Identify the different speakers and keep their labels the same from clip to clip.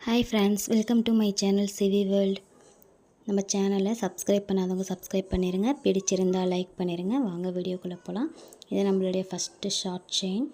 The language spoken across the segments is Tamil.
Speaker 1: Hi friends welcome to my channel CV world நம்ம சேனலை சப்ஸ்கிரைப் பண்ணாதவங்க சப்ஸ்கிரைப் பண்ணிடுங்க பிடிச்சிருந்தால் லைக் பண்ணிடுங்க வாங்க வீடியோக்குள்ளே போகலாம் இது நம்மளுடைய ஃபஸ்ட்டு ஷார்ட் செயின்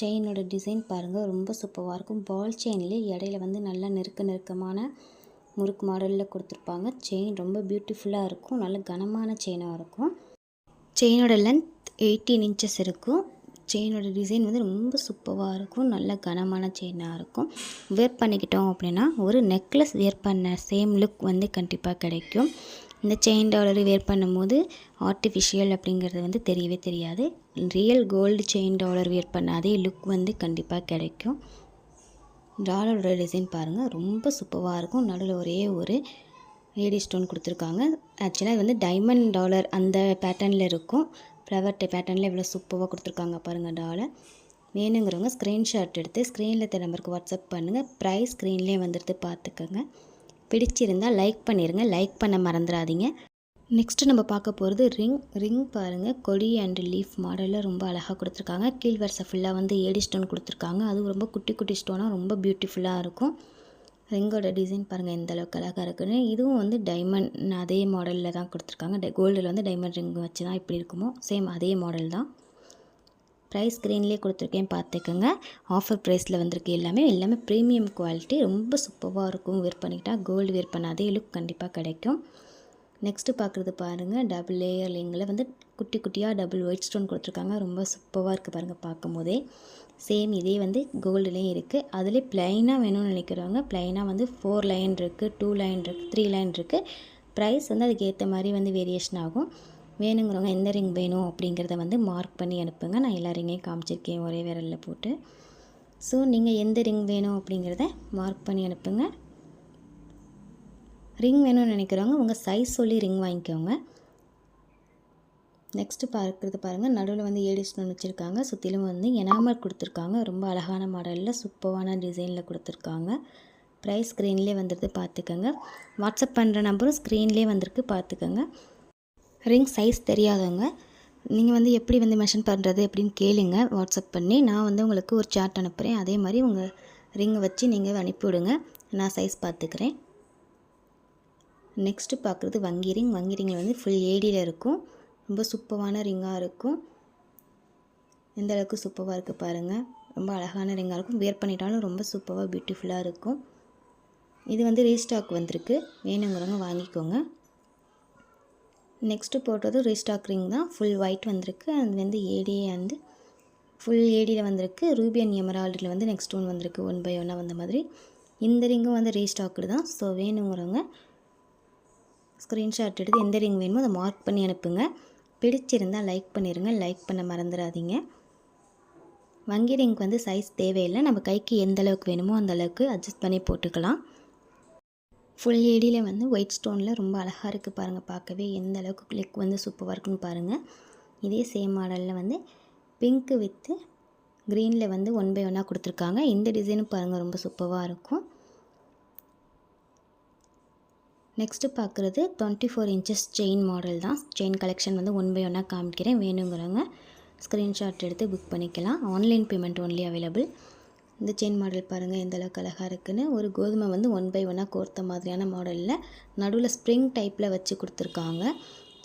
Speaker 1: செயினோட டிசைன் பாருங்கள் ரொம்ப சூப்பராக இருக்கும். பால் செயின்லேயே இடையில வந்து நல்லா நெருக்க நெருக்கமான முறுக்கு மாடலில் கொடுத்துருப்பாங்க. செயின் ரொம்ப பியூட்டிஃபுல்லாக இருக்கும். நல்ல கனமான செயினாக இருக்கும். செயினோட லென்த் எயிட்டீன் இன்ச்சஸ் இருக்கும். செயினோட டிசைன் வந்து ரொம்ப சூப்பராக இருக்கும். நல்ல கனமான செயினாக இருக்கும். வேர் பண்ணிக்கிட்டோம் அப்படின்னா ஒரு நெக்லஸ் வேர் பண்ண சேம் லுக் வந்து கண்டிப்பாக கிடைக்கும். இந்த செயின் டாலர் வேர் பண்ணும்போது ஆர்டிஃபிஷியல் அப்படிங்கிறது வந்து தெரியவே தெரியாது. Real gold chain dollar wear பண்ண அதே லுக் வந்து கண்டிப்பாக கிடைக்கும். டாலரோட டிசைன் பாருங்கள் ரொம்ப சூப்பராக இருக்கும். நடுவில் ஒரே ஒரு ஏடி ஸ்டோன் கொடுத்துருக்காங்க. ஆக்சுவலாக இது வந்து டைமண்ட் டாலர் அந்த பேட்டர்னில் இருக்கும். ஃப்ளவர் டை பேட்டர்னில் இவ்வளோ சூப்பராக கொடுத்துருக்காங்க பாருங்கள் டாலை வேணுங்கிறவங்க ஸ்க்ரீன்ஷாட் எடுத்து ஸ்க்ரீனில் தெரிய நம்பருக்கு வாட்ஸ்அப் பண்ணுங்கள் ப்ரைஸ் ஸ்க்ரீன்லேயே வந்துடுது பார்த்துக்கோங்க பிடிச்சிருந்தால் லைக் பண்ணிடுங்க லைக் பண்ண மறந்துடாதீங்க நெக்ஸ்ட்டு நம்ம பார்க்க போகிறது ரிங் ரிங் பாருங்கள் கொடி அண்ட் லீஃப் மாடலில் ரொம்ப அழகாக கொடுத்துருக்காங்க. கீழ் வரிசை ஃபுல்லாக வந்து ஏடி ஸ்டோன் கொடுத்துருக்காங்க. அதுவும் ரொம்ப குட்டி குட்டி ஸ்டோனாக ரொம்ப பியூட்டிஃபுல்லாக இருக்கும். ரிங்கோட டிசைன் பாருங்கள் எந்த அளவுக்கு அழகாக இருக்குன்னு. இதுவும் வந்து டைமண்ட் அதே மாடலில் தான் கொடுத்துருக்காங்க. டை கோல்டில் வந்து டைமண்ட் ரிங் வச்சு தான் இப்படி இருக்குமோ சேம் அதே மாடல் தான். ப்ரைஸ் ஸ்க்ரீன்லேயே கொடுத்துருக்கேன் பார்த்துக்கோங்க. ஆஃபர் ப்ரைஸில் வந்திருக்கு எல்லாமே. எல்லாமே ப்ரீமியம் குவாலிட்டி ரொம்ப சூப்பராக இருக்கும். வேர் பண்ணிக்கிட்டால் கோல்டு வேர் பண்ண அதே லுக் கண்டிப்பாக கிடைக்கும். நெக்ஸ்ட்டு பார்க்குறது பாருங்கள் டபுள் லேயர் லிங்கில் வந்து குட்டி குட்டியாக டபுள் ஒயிட் ஸ்டோன் கொடுத்துருக்காங்க. ரொம்ப சூப்பராக இருக்குது பாருங்கள் பார்க்கும் போதே சேம் இதே வந்து கோல்டுலேயும் இருக்குது அதிலே ப்ளைனாக வேணும்னு நினைக்கிறவங்க ப்ளைனாக வந்து ஃபோர் லைன் இருக்குது டூ லைன் இருக்குது த்ரீ லைன் இருக்குது ப்ரைஸ் வந்து அதுக்கேற்ற மாதிரி வந்து வேரியேஷன் ஆகும். வேணுங்கிறவங்க எந்த ரிங் வேணும் அப்படிங்கிறத வந்து மார்க் பண்ணி அனுப்புங்க. நான் எல்லா ரிங்கையும் காமிச்சிருக்கேன் ஒரே விரலில் போட்டு. ஸோ நீங்கள் எந்த ரிங் வேணும் அப்படிங்கிறத மார்க் பண்ணி அனுப்புங்க. ரிங் வேணும்னு நினைக்கிறவங்க உங்கள் சைஸ் சொல்லி ரிங் வாங்கிக்கோங்க. நெக்ஸ்ட்டு பார்க்குறது பாருங்கள் நடுவில் வந்து ஏடி ஸ்டோன் வச்சுருக்காங்க. சுற்றிலும் வந்து எனாமல் கொடுத்துருக்காங்க. ரொம்ப அழகான மாடலில் சூப்பரான டிசைனில் கொடுத்துருக்காங்க. ப்ரைஸ் ஸ்க்ரீன்லேயே வந்துடுது பார்த்துக்கோங்க. வாட்ஸ்அப் பண்ணுற நம்பரும் ஸ்க்ரீன்லேயே வந்திருக்கு பார்த்துக்கோங்க. ரிங் சைஸ் தெரியாதவங்க நீங்கள் வந்து எப்படி வந்து மெஷன் பண்ணுறது அப்படின்னு கேளுங்க. வாட்ஸ்அப் பண்ணி நான் வந்து உங்களுக்கு ஒரு சார்ட் அனுப்புகிறேன் அதே மாதிரி உங்கள் ரிங்கை வச்சு நீங்கள் அனுப்பிவிடுங்க. நான் சைஸ் பார்த்துக்கிறேன். நெக்ஸ்ட்டு பார்க்குறது வங்கி ரிங் வங்கி ரிங்கில் வந்து ஃபுல் ஏடியில் இருக்கும். ரொம்ப சூப்பரான ரிங்காக இருக்கும். எந்த அளவுக்கு சூப்பராக இருக்குது பாருங்கள் ரொம்ப அழகான ரிங்காக இருக்கும். வேர் பண்ணிட்டாலும் ரொம்ப சூப்பராக பியூட்டிஃபுல்லாக இருக்கும். இது வந்து ரீஸ்டாக் வந்திருக்கு. வேணுங்கிறவங்க வாங்கிக்கோங்க. நெக்ஸ்ட்டு போட்டது ரீஸ்டாக் ரிங் தான். ஃபுல் ஒயிட் வந்திருக்கு. அது வந்து ஏடியே வந்து ஃபுல் ஏடியில் வந்திருக்கு. ரூபியன் எமரால்டில் வந்து நெக்ஸ்ட் ஒன் வந்திருக்கு. ஒன் பை ஒன்னாக வந்த மாதிரி. இந்த ரிங்கும் வந்து ரீஸ்டாக்டு தான். ஸோ வேணுங்கிறவங்க ஸ்க்ரீன்ஷாட் எடுத்து எந்த ரிங் வேணுமோ அதை மார்க் பண்ணி அனுப்புங்க. பிடிச்சிருந்தால் லைக் பண்ணிடுங்க லைக் பண்ண மறந்துடாதீங்க வங்கி ரிங்க் வந்து சைஸ் தேவையில்லை. நம்ம கைக்கு எந்த அளவுக்கு வேணுமோ அந்த அளவுக்கு அட்ஜஸ்ட் பண்ணி போட்டுக்கலாம். ஃபுல் ஏடியில் வந்து ஒயிட் ஸ்டோனில் ரொம்ப அழகாக இருக்குது பாருங்கள் பார்க்கவே எந்த அளவுக்கு லிக் வந்து சூப்பராக இருக்குன்னு பாருங்கள் இதே சேம் மாடலில் வந்து பிங்க்கு வித்து க்ரீனில் வந்து ஒன் பை ஒன்னாக கொடுத்துருக்காங்க. இந்த டிசைனும் பாருங்கள் ரொம்ப சூப்பராக இருக்கும். நெக்ஸ்ட்டு பார்க்குறது twenty four inches chain model தான். செயின் கலெக்ஷன் வந்து ஒன் பை ஒன்னாக காமிக்கிறேன். வேணுங்கிறவங்க ஸ்க்ரீன்ஷாட் எடுத்து புக் பண்ணிக்கலாம். ஆன்லைன் பேமெண்ட் ஒன்லி அவைலபிள் இந்த செயின் மாடல் பாருங்கள் எந்த அளவுக்கு அழகாக இருக்குன்னு. ஒரு கோதுமை வந்து ஒன் பை ஒன்னாக கோர்த்த மாதிரியான மாடலில் நடுவில் ஸ்ப்ரிங் டைப்பில் வச்சு கொடுத்துருக்காங்க.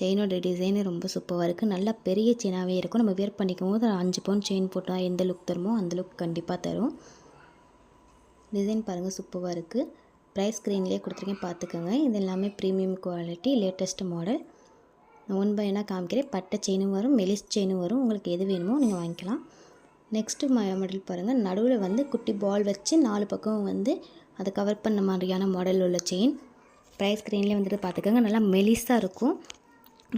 Speaker 1: செயினோட டிசைனு ரொம்ப சூப்பராக இருக்குது நல்லா பெரிய செயினாகவே இருக்கும். நம்ம வியர் பண்ணிக்கும் போது அஞ்சு பவுன் செயின் போட்டால் எந்த லுக் தருமோ அந்த லுக் கண்டிப்பாக தரும். டிசைன் பாருங்கள் சூப்பராக இருக்குது ப்ரைஸ் ஸ்க்ரீன்லேயே கொடுத்துருக்கேன். பார்த்துக்கோங்க. இது எல்லாமே premium quality latest model one by என்ன காமிக்கிறேன். பட்டை செயினும் வரும் மெலிஸ் செயினும் வரும். உங்களுக்கு எது வேணுமோ நீங்கள் வாங்கிக்கலாம். நெக்ஸ்ட்டு மாடல் பாருங்கள் நடுவில் வந்து குட்டி பால் வச்சு நாலு பக்கம் வந்து அதை கவர் பண்ண மாதிரியான மாடல் உள்ள செயின் ப்ரைஸ் ஸ்க்ரீன்லேயே வந்துட்டு பார்த்துக்கோங்க. நல்லா மெலிஸாக இருக்கும்.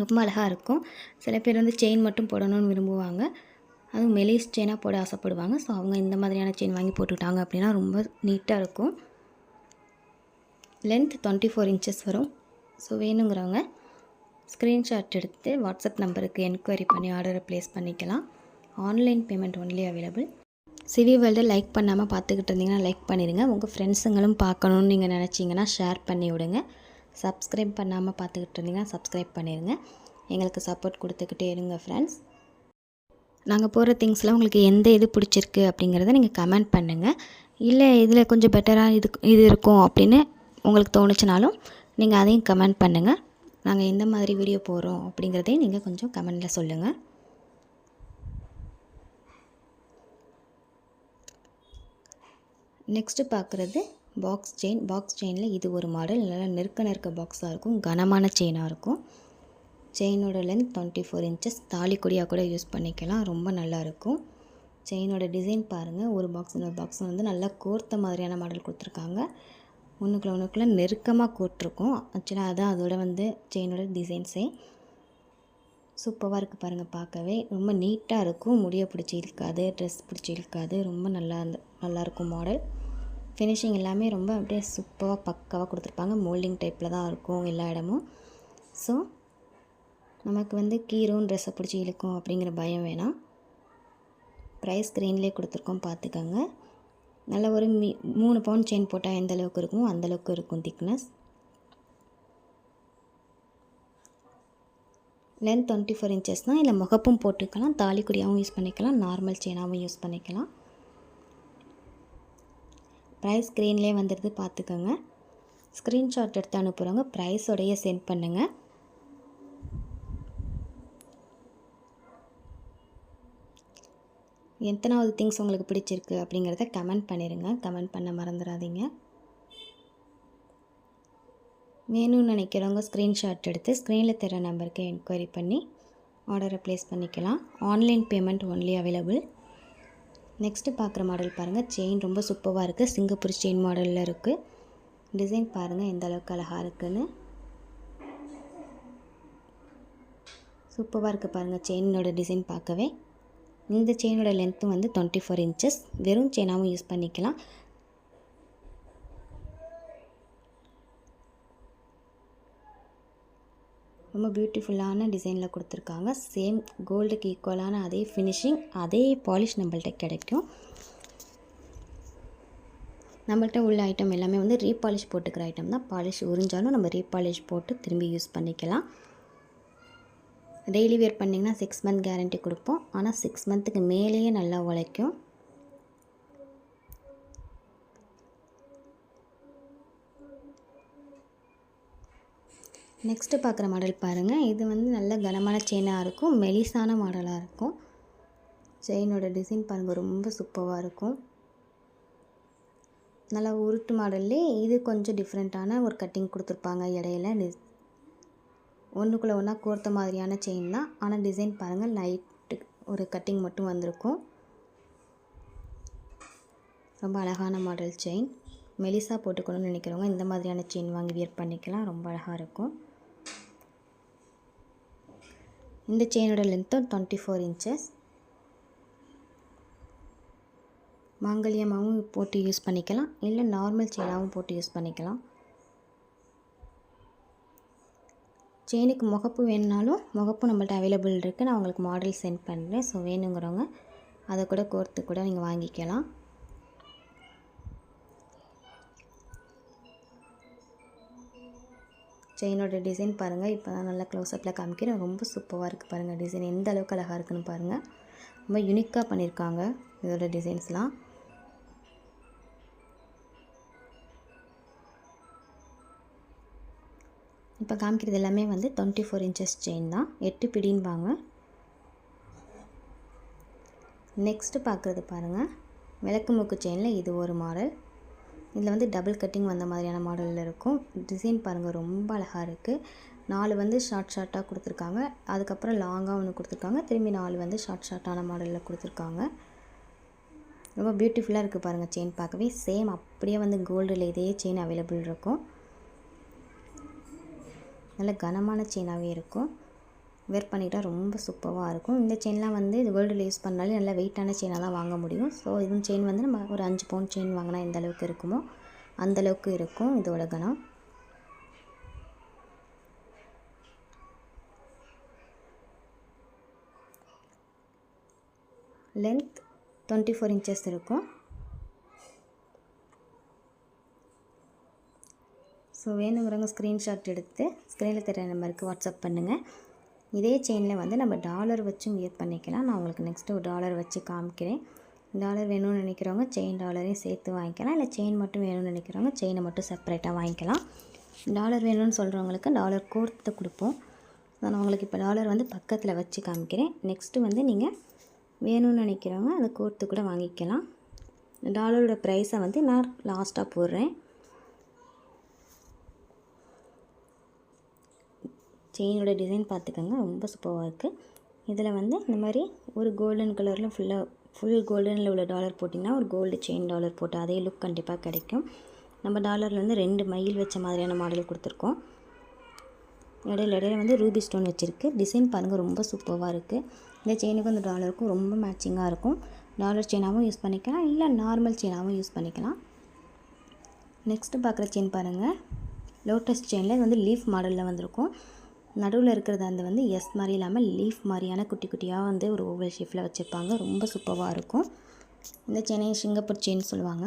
Speaker 1: ரொம்ப அழகாக இருக்கும். சில பேர் வந்து செயின் மட்டும் போடணும்னு விரும்புவாங்க. அதுவும் மெலிஸ் செயினாக போட ஆசைப்படுவாங்க. ஸோ அவங்க இந்த மாதிரியான செயின் வாங்கி போட்டுக்கிட்டாங்க அப்படின்னா ரொம்ப நீட்டாக இருக்கும். லென்த் டுவெண்ட்டி ஃபோர் இன்ச்சஸ் வரும். ஸோ வேணுங்கிறவங்க ஸ்க்ரீன்ஷாட் எடுத்து வாட்ஸ்அப் நம்பருக்கு என்கொயரி பண்ணி ஆர்டரை ப்ளேஸ் பண்ணிக்கலாம். Online payment only available CV வேர்ல்டை like பண்ணாமல் பார்த்துக்கிட்டு இருந்தீங்கன்னா லைக் பண்ணிடுங்க. உங்கள் ஃப்ரெண்ட்ஸுங்களும் பார்க்கணுன்னு நீங்கள் நினச்சிங்கன்னா ஷேர் பண்ணி விடுங்க. சப்ஸ்கிரைப் பண்ணாமல் பார்த்துக்கிட்டு இருந்தீங்கன்னா சப்ஸ்கிரைப் பண்ணிடுங்க. எங்களுக்கு சப்போர்ட் கொடுத்துக்கிட்டே இருங்க ஃப்ரெண்ட்ஸ் நாங்கள் போகிற திங்ஸில் உங்களுக்கு எந்த இது பிடிச்சிருக்கு அப்படிங்கிறத நீங்கள் கமெண்ட் பண்ணுங்கள் இல்லை இதில் கொஞ்சம் பெட்டராக இது இது இருக்கும் அப்படின்னு உங்களுக்கு தோணுச்சுனாலும் நீங்கள் அதையும் கமெண்ட் பண்ணுங்கள் நாங்கள் எந்த மாதிரி வீடியோ போகிறோம் அப்படிங்கிறதையும் நீங்கள் கொஞ்சம் கமெண்டில் சொல்லுங்கள் நெக்ஸ்ட்டு பார்க்குறது பாக்ஸ் செயின் பாக்ஸ் செயினில் இது ஒரு மாடல் நல்லா நெருக்க நெருக்க பாக்ஸாக இருக்கும். கனமான செயினாக இருக்கும். செயினோட லென்த் டுவெண்ட்டி ஃபோர் இன்ச்சஸ் தாலி கொடியாக கூட யூஸ் பண்ணிக்கலாம். ரொம்ப நல்லாயிருக்கும் செயினோட டிசைன் பாருங்கள் ஒரு பாக்ஸ் இன்னொரு பாக்ஸ் வந்து நல்லா கோர்த்த மாதிரியான மாடல் கொடுத்துருக்காங்க. ஒன்றுக்குள்ள ஒன்றுக்குள்ளே நெருக்கமாக கோர்த்துருக்கும். ஆக்சுவலாக அதான் அதோட வந்து செயினோட டிசைன்ஸே. சூப்பராக இருக்குது பாருங்கள் பார்க்கவே. ரொம்ப நீட்டாக இருக்கும். முடியை பிடிச்சி இருக்காது ட்ரெஸ் பிடிச்சி இருக்காது ரொம்ப நல்லா இருந்து நல்லாயிருக்கும் மாடல் ஃபினிஷிங் எல்லாமே ரொம்ப அப்படியே சூப்பராக பக்காவாக கொடுத்துருப்பாங்க. மோல்டிங் டைப்பில் தான் இருக்கும் எல்லா இடமும். ஸோ நமக்கு வந்து கீரும் ட்ரெஸ்ஸை பிடிச்சி இழுக்கும் அப்படிங்கிற பயம் வேணாம். ப்ரைஸ் ஸ்க்ரீன்லேயே கொடுத்துருக்கோம் பார்த்துக்கோங்க. நல்ல ஒரு மீ மூணு பவுன் செயின் போட்டால் எந்த அளவுக்கு இருக்குமோ அந்தளவுக்கு இருக்கும் thickness length twenty four inches தான் இல்லை முகப்பும் போட்டுக்கலாம் தாலி குடியாகவும் யூஸ் பண்ணிக்கலாம் நார்மல் செயினாகவும் யூஸ் பண்ணிக்கலாம். ப்ரைஸ் ஸ்க்ரீன்லேயே வந்துடுது பார்த்துக்கோங்க ஸ்க்ரீன்ஷாட் எடுத்து அனுப்புகிறவங்க ப்ரைஸோடைய சென்ட் பண்ணுங்கள் எத்தனாவது திங்ஸ் உங்களுக்கு பிடிச்சிருக்கு அப்படிங்கிறத கமெண்ட் பண்ணிடுங்க கமெண்ட் பண்ண மறந்துடாதீங்க வேணும்னு நினைக்கிறவங்க ஸ்க்ரீன்ஷாட் எடுத்து ஸ்க்ரீனில் தர நம்பருக்கு என்கொயரி பண்ணி ஆர்டரை ப்ளேஸ் பண்ணிக்கலாம். Online payment only available next பார்க்குற மாடல் பாருங்கள் செயின் ரொம்ப சூப்பராக இருக்குது சிங்கப்பூர் செயின் மாடலில் இருக்குது டிசைன் பாருங்கள் எந்த அளவுக்கு அழகாக இருக்குன்னு. சூப்பராக இருக்குது பாருங்கள் செயினோட டிசைன் பார்க்கவே. இந்த செயினோட லென்த்தும் வந்து டுவெண்ட்டி ஃபோர் இன்ச்சஸ் வெறும் செயினாகவும் யூஸ் பண்ணிக்கலாம். ரொம்ப பியூட்டிஃபுல்லான டிசைனில் கொடுத்துருக்காங்க. சேம் கோல்டுக்கு ஈக்குவலான அதே ஃபினிஷிங் அதே பாலிஷ் நம்மள்ட்ட கிடைக்கும். நம்மள்ட்ட உள்ள ஐட்டம் எல்லாமே வந்து ரீபாலிஷ் போட்டுக்கிற ஐட்டம் தான். பாலிஷ் உறிஞ்சாலும் நம்ம ரீபாலிஷ் போட்டு திரும்பி யூஸ் பண்ணிக்கலாம். டெய்லி வேர் பண்ணிங்கன்னா சிக்ஸ் மந்த் கேரண்டி கொடுப்போம். ஆனால் சிக்ஸ் மந்த்துக்கு மேலேயே நல்லா உழைக்கும். நெக்ஸ்ட்டு பார்க்குற மாடல் பாருங்கள் இது வந்து நல்ல கனமான செயினாக இருக்கும். மெலிசான மாடலாக இருக்கும். செயினோட டிசைன் பாருங்கள் ரொம்ப சூப்பராக இருக்கும். நல்லா உருட்டு மாடல்லே இது கொஞ்சம் டிஃப்ரெண்ட்டான ஒரு கட்டிங் கொடுத்துருப்பாங்க இடையில. ஒன்றுக்குள்ளே ஒன்றா கோர்த்த மாதிரியான செயின் தான். ஆனால் டிசைன் பாருங்கள் லைட்டு ஒரு கட்டிங் மட்டும் வந்திருக்கும். ரொம்ப அழகான மாடல் செயின் மெலிசா போட்டுக்கணும்னு நினைக்கிறவங்க இந்த மாதிரியான செயின் வாங்கி வியர் பண்ணிக்கலாம். ரொம்ப அழகாக இருக்கும். இந்த செயினோட லென்த்தும் டுவெண்ட்டி ஃபோர் இன்ச்சஸ் மாங்கல்யமாகவும் போட்டு யூஸ் பண்ணிக்கலாம். இல்லை நார்மல் செயினாகவும் போட்டு யூஸ் பண்ணிக்கலாம். செயினுக்கு முகப்பு வேணுனாலும் முகப்பு நம்மள்ட்ட அவைலபிள் இருக்குது நான் உங்களுக்கு மாடல் சென்ட் பண்ணுறேன் ஸோ வேணுங்கிறவங்க அதை கூட கோர்த்து கூட நீங்கள் வாங்கிக்கலாம். செயினோட டிசைன் பாருங்கள் இப்போ தான் நல்லா க்ளோஸ்அப்பில் காமிக்கிறேன். ரொம்ப சூப்பராக இருக்குது பாருங்கள் டிசைன் எந்த அளவுக்கு அழகாக இருக்குன்னு பாருங்கள் ரொம்ப யூனிக்காக பண்ணியிருக்காங்க இதோட டிசைன்ஸ்லாம் இப்போ காமிக்கிறது எல்லாமே வந்து டுவெண்ட்டி ஃபோர் இன்ச்சஸ் செயின் தான். எட்டு பிடின்பாங்க நெக்ஸ்ட்டு பார்க்குறது பாருங்கள் விளக்கு மூக்கு செயினில் இது ஒரு மாடல் இதில் வந்து டபுள் கட்டிங் வந்த மாதிரியான மாடலில் இருக்கும். டிசைன் பாருங்கள் ரொம்ப அழகாக இருக்குது நாலு வந்து ஷார்ட் ஷார்ட்டாக கொடுத்துருக்காங்க. அதுக்கப்புறம் லாங்காக ஒன்று கொடுத்துருக்காங்க. திரும்பி நாலு வந்து ஷார்ட் ஷார்ட்டான மாடலில் கொடுத்துருக்காங்க. ரொம்ப பியூட்டிஃபுல்லாக இருக்குது பாருங்கள் செயின் பார்க்கவே. சேம் அப்படியே வந்து கோல்டில் இதே செயின் அவைலபிள் இருக்கும். நல்ல கனமான செயினாகவே இருக்கும். வேர் பண்ணிட்டால் ரொம்ப சூப்பராக இருக்கும். இந்த செயின்லாம் வந்து இது வேர்ல்டில் யூஸ் பண்ணாலே நல்ல வெயிட்டான செயினாக தான் வாங்க முடியும். ஸோ இது செயின் வந்து நம்ம ஒரு அஞ்சு பவுன் செயின் வாங்கினா எந்த அளவுக்கு இருக்குமோ அந்தளவுக்கு இருக்கும் இதோட கனம் லென்த் டுவெண்ட்டி ஃபோர் இன்ச்சஸ் இருக்கும். ஸோ வேணுங்கிறவங்க ஸ்க்ரீன்ஷாட் எடுத்து ஸ்க்ரீனில் தெரிய நம்பருக்கு வாட்ஸ்அப் பண்ணுங்கள் இதே செயினில் வந்து நம்ம டாலர் வச்சும் வியர் பண்ணிக்கலாம். நான் உங்களுக்கு நெக்ஸ்ட்டு ஒரு டாலர் வச்சு காமிக்கிறேன். டாலர் வேணும்னு நினைக்கிறவங்க செயின் டாலரையும் சேர்த்து வாங்கிக்கலாம். இல்லை செயின் மட்டும் வேணும்னு நினைக்கிறவங்க செயினை மட்டும் செப்பரேட்டாக வாங்கிக்கலாம். டாலர் வேணும்னு சொல்கிறவங்களுக்கு டாலர் கோர்த்து கொடுப்போம். நான் உங்களுக்கு இப்போ டாலர் வந்து பக்கத்தில் வச்சு காமிக்கிறேன். நெக்ஸ்ட்டு வந்து நீங்கள் வேணும்னு நினைக்கிறவங்க அதை கோர்த்து கூட வாங்கிக்கலாம். டாலரோட ப்ரைஸை வந்து நான் லாஸ்ட்டாக போடுறேன். செயினோட டிசைன் பார்த்துக்கோங்க. ரொம்ப சூப்பராக இருக்குது இதில் வந்து இந்த மாதிரி ஒரு கோல்டன் கலரில் ஃபுல்லாக ஃபுல் கோல்டனில் உள்ள டாலர் போட்டிங்கன்னா ஒரு கோல்டு செயின் டாலர் போட்டு அதே லுக் கண்டிப்பாக கிடைக்கும். நம்ம டாலரில் வந்து ரெண்டு மயில் வச்ச மாதிரியான மாடல் கொடுத்துருக்கோம். இடையில இடையில வந்து ரூபி ஸ்டோன் வச்சுருக்கு. டிசைன் பாருங்கள் ரொம்ப சூப்பராக இருக்குது இந்த செயினுக்கும் இந்த டாலருக்கும் ரொம்ப மேட்சிங்காக இருக்கும். டாலர் செயினாகவும் யூஸ் பண்ணிக்கலாம். இல்லை நார்மல் செயினாகவும் யூஸ் பண்ணிக்கலாம். நெக்ஸ்ட்டு பார்க்குற செயின் பாருங்கள் லோட்டஸ் செயினில் இது வந்து லீஃப் மாடலில் வந்திருக்கும். நடுவில் இருக்கிறது அந்த வந்து எஸ் மாதிரி இல்லாமல் லீஃப் மாதிரியான குட்டி குட்டியாக வந்து ஒரு ஓவல் ஷேப்பில் வச்சுருப்பாங்க. ரொம்ப சூப்பராக இருக்கும். இந்த சென்னை சிங்கப்பூர் செயின் சொல்லுவாங்க.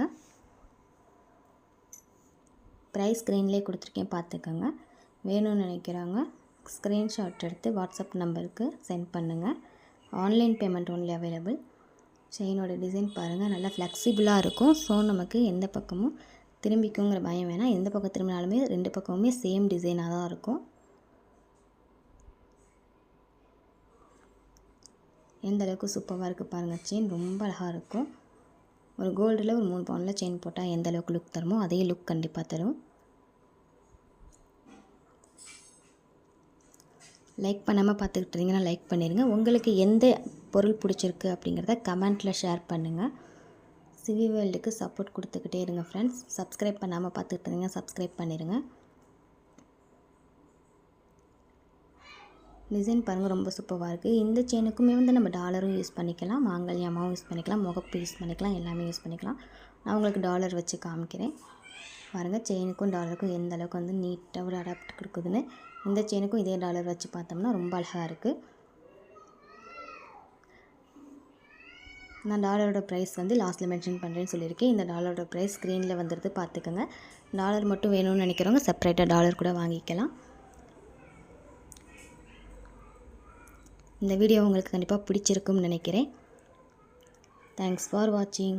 Speaker 1: ப்ரைஸ் ஸ்க்ரீன்லேயே கொடுத்துருக்கேன் பார்த்துக்கோங்க. வேணும்னு நினைக்கிறாங்க. ஸ்க்ரீன்ஷாட் எடுத்து வாட்ஸ்அப் நம்பருக்கு சென்ட் பண்ணுங்கள் ஆன்லைன் பேமெண்ட் ஒன்லி அவைலபிள் செயினோட டிசைன் பாருங்கள் நல்லா ஃப்ளெக்சிபிளாக இருக்கும். ஸோ நமக்கு எந்த பக்கமும் திரும்பிக்குங்கிற பயம் வேணாம். எந்த பக்கம் திரும்பினாலுமே ரெண்டு பக்கமுமே சேம் டிசைனாக தான் இருக்கும். எந்த அளவுக்கு சூப்பராக இருக்குது பாருங்கள் செயின் ரொம்ப அழகாக இருக்கும். ஒரு கோல்டில் ஒரு மூணு பவுனில் செயின் போட்டால் எந்த அளவுக்கு லுக் தருமோ அதே லுக் கண்டிப்பாக தரும். லைக் பண்ணாமல் பார்த்துக்கிட்டு இருந்தீங்கன்னா லைக் பண்ணிடுங்க உங்களுக்கு எந்த பொருள் பிடிச்சிருக்கு அப்படிங்கிறத கமெண்ட்டில் ஷேர் பண்ணுங்கள் சிவி வேர்ல்டுக்கு சப்போர்ட் கொடுத்துக்கிட்டே இருங்க ஃப்ரெண்ட்ஸ் சப்ஸ்கிரைப் பண்ணாமல் பார்த்துக்கிட்டு இருந்தீங்க சப்ஸ்கிரைப் பண்ணிடுங்க டிசைன் பாருங்கள் ரொம்ப சூப்பராக இருக்குது இந்த செயினுக்குமே வந்து நம்ம டாலரும் யூஸ் பண்ணிக்கலாம். மாங்கல்யமாகவும் யூஸ் பண்ணிக்கலாம். முகப்பு யூஸ் பண்ணிக்கலாம். எல்லாமே யூஸ் பண்ணிக்கலாம். நான் உங்களுக்கு டாலர் வச்சு காமிக்கிறேன். பாருங்கள் செயினுக்கும் டாலருக்கும் எந்த அளவுக்கு வந்து நீட்டாக ஒரு அடாப்ட் கொடுக்குதுன்னு. இந்த செயினுக்கும் இதே டாலர் வச்சு பார்த்தோம்னா ரொம்ப அழகாக இருக்குது நான் டாலரோட ப்ரைஸ் வந்து லாஸ்ட்டில் மென்ஷன் பண்ணுறேன்னு சொல்லியிருக்கேன். இந்த டாலரோட ப்ரைஸ் ஸ்க்ரீனில் வந்துடுது பார்த்துக்கோங்க. டாலர் மட்டும் வேணும்னு நினைக்கிறவங்க செப்பரேட்டாக டாலர் கூட வாங்கிக்கலாம். இந்த வீடியோ உங்களுக்கு கண்டிப்பாக பிடிச்சிருக்கும்னு நினைக்கிறேன். தேங்க்ஸ் ஃபார் வாட்சிங்